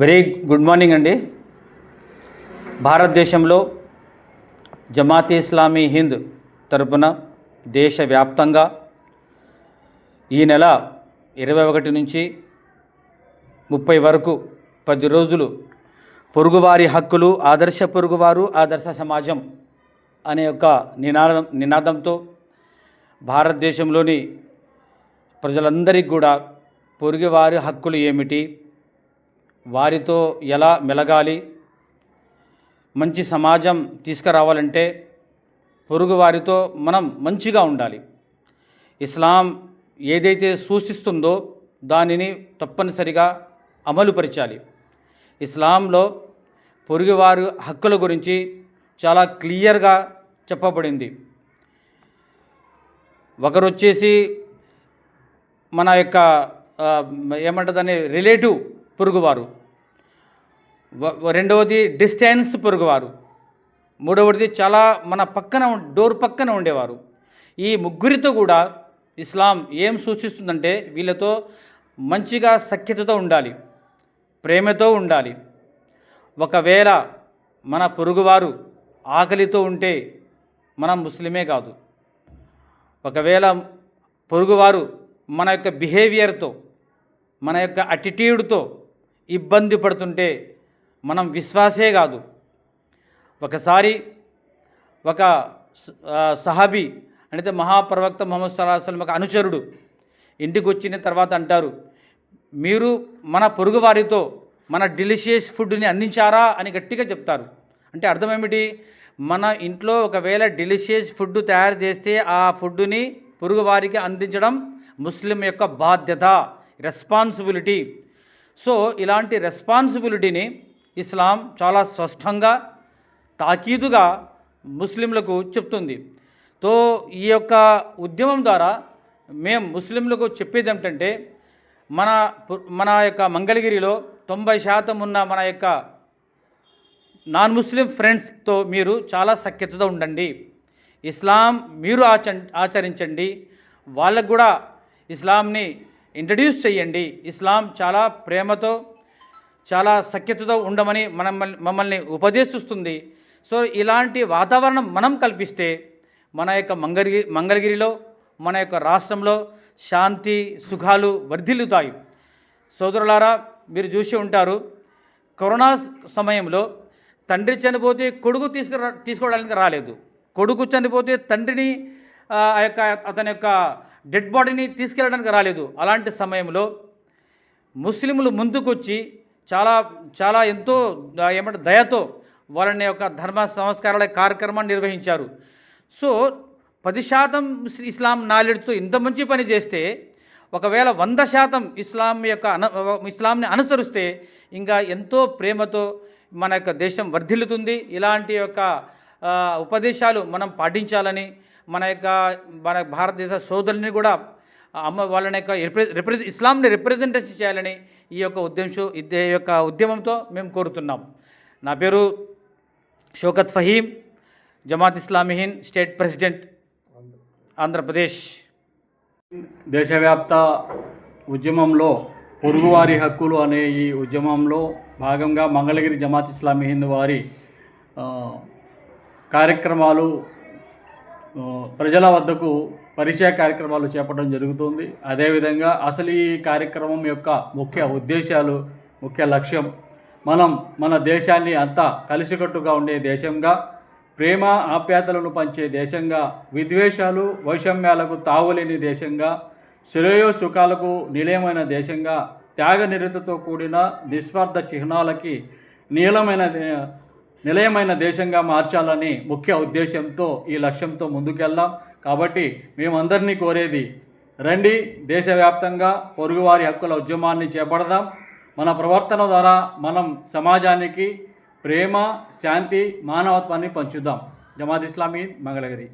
Very good morning అండి. భారతదేశంలో జమాతీ ఇస్లామీ హింద్ తరపున దేశవ్యాప్తంగా ఈ నెల ఇరవై ఒకటి నుంచి ముప్పై వరకు పది రోజులు పొరుగువారి హక్కులు ఆదర్శ పొరుగువారు ఆదర్శ సమాజం అనే యొక్క నినాదం నినాదంతో భారతదేశంలోని ప్రజలందరికీ కూడా పొరుగువారి హక్కులు ఏమిటి? వారితో ఎలా మెలగాలి? మంచి సమాజం తీసుకురావాలంటే పొరుగు వారితో మనం మంచిగా ఉండాలి. ఇస్లాం ఏదైతే సూచిస్తుందో దానిని తప్పనిసరిగా అమలుపరచాలి. ఇస్లాంలో పొరుగువారి హక్కుల గురించి చాలా క్లియర్గా చెప్పబడింది. ఒకరు వచ్చేసి మన యొక్క ఆ, ఏమంటుందని రిలేటివ్ పొరుగువారు రెండవది డిస్టెన్స్ పొరుగువారు. మూడవది చాలా మన పక్కన డోర్ పక్కన ఉండేవారు. ఈ ముగ్గురితో కూడా ఇస్లాం ఏం సూచిస్తుందంటే వీళ్ళతో మంచిగా సఖ్యతతో ఉండాలి ప్రేమతో ఉండాలి. ఒకవేళ మన పొరుగువారు ఆకలితో ఉంటే మనం ముస్లిమే కాదు. ఒకవేళ పొరుగువారు మన యొక్క బిహేవియర్తో మన యొక్క అటిట్యూడ్తో ఇబ్బంది పడుతుంటే మనం విశ్వాసే కాదు. ఒకసారి ఒక స- సహాబీ అంటే మహాప్రవక్త మొహమ్మద్ సల్లాహం ఒక అనుచరుడు ఇంటికి వచ్చిన తర్వాత అంటారు మీరు మన పొరుగు వారితో మన డెలిషియస్ ఫుడ్ని అందించారా? అని గట్టిగా చెప్తారు. అంటే అర్థం ఏమిటి మన ఇంట్లో ఒకవేళ డెలిషియస్ ఫుడ్ తయారు చేస్తే ఆ ఫుడ్ని పొరుగు వారికి అందించడం ముస్లిం యొక్క బాధ్యత రెస్పాన్సిబిలిటీ. సో ఇలాంటి రెస్పాన్సిబిలిటీని ఇస్లాం చాలా స్పష్టంగా తాకీదుగా ముస్లింలకు చెప్తుంది. తో ఈ యొక్క ఉద్యమం ద్వారా మేము ముస్లింలకు చెప్పేది ఏమిటంటే మన మన యొక్క మంగళగిరిలో తొంభై శాతం ఉన్న మన యొక్క నాన్ ముస్లిం ఫ్రెండ్స్తో మీరు చాలా సఖ్యతతో ఉండండి. ఇస్లాం మీరు ఆచ ఆచరించండి. వాళ్ళకు కూడా ఇస్లాంని ఇంట్రడ్యూస్ చేయండి. ఇస్లాం చాలా ప్రేమతో చాలా సఖ్యతతో ఉండమని మనం మమ్మల్ని ఉపదేశిస్తుంది. సో ఇలాంటి వాతావరణం మనం కల్పిస్తే మన యొక్క మంగళగిరి మంగళగిరిలో మన యొక్క రాష్ట్రంలో శాంతి సుఖాలు వర్ధిల్లుతాయి. సోదరులారా మీరు చూసి ఉంటారు కరోనా సమయంలో తండ్రి చనిపోతే కొడుకు తీసుకురా తీసుకోవడానికి రాలేదు. కొడుకు చనిపోతే తండ్రిని ఆ ఆ యొక్క అతని యొక్క డెడ్ బాడీని తీసుకెళ్ళడానికి రాలేదు. అలాంటి సమయంలో ముస్లింలు ముందుకొచ్చి చాలా చాలా ఎంతో ఏమంటే దయతో వాళ్ళని యొక్క ధర్మ సంస్కారాల కార్యక్రమాన్ని నిర్వహించారు. సో పది శాతం ఇస్లాం నాలెడ్జ్తో ఇంత మంచి పని చేస్తే ఒకవేళ వంద శాతం ఇస్లాం యొక్క అన ఇస్లాంని అనుసరిస్తే ఇంకా ఎంతో ప్రేమతో మన యొక్క దేశం వర్ధిల్లుతుంది. ఇలాంటి యొక్క ఉపదేశాలు మనం పాటించాలని మన యొక్క మన భారతదేశ సోదరుని కూడా అమ్మ వాళ్ళని యొక్క రిప్రె ఇస్లాంని రిప్రజెంటేషన్ చేయాలని ఈ యొక్క ఉద్దేశం ఈ యొక్క ఉద్యమంతో మేము కోరుతున్నాం. నా పేరు షోకత్ ఫహీం జమాత్ ఇస్లామిహీన్ స్టేట్ ప్రెసిడెంట్ ఆంధ్రప్రదేశ్. దేశవ్యాప్త ఉద్యమంలో పొరుగువారి హక్కులు అనే ఈ ఉద్యమంలో భాగంగా మంగళగిరి జమాత్ ఇస్లామీ హింద్ వారి కార్యక్రమాలు ప్రజల వద్దకు పరిచయ కార్యక్రమాలు చేపట్టడం జరుగుతుంది. అదేవిధంగా అసలు ఈ కార్యక్రమం యొక్క ముఖ్య ఉద్దేశాలు ముఖ్య లక్ష్యం మనం మన దేశాన్ని అంతా కలిసికట్టుగా ఉండే దేశంగా ప్రేమ ఆప్యాయతలను పంచే దేశంగా విద్వేషాలు వైషమ్యాలకు తావులేని దేశంగా శ్రేయో సుఖాలకు నిలయమైన దేశంగా త్యాగ నిరతతో కూడిన నిస్వార్థ చిహ్నాలకి నీలమైన నిలయమైన దేశంగా మార్చాలని ముఖ్య ఉద్దేశంతో ఈ లక్ష్యంతో ముందుకెళ్దాం. కాబట్టి మేమందరినీ కోరేది రండి దేశవ్యాప్తంగా పొరుగువారి హక్కుల ఉద్యమాన్ని చేపడదాం. మన ప్రవర్తన ద్వారా మనం సమాజానికి ప్రేమ శాంతి మానవత్వాన్ని పంచుదాం. జమాత్ ఇస్లామీ మంగళగిరి.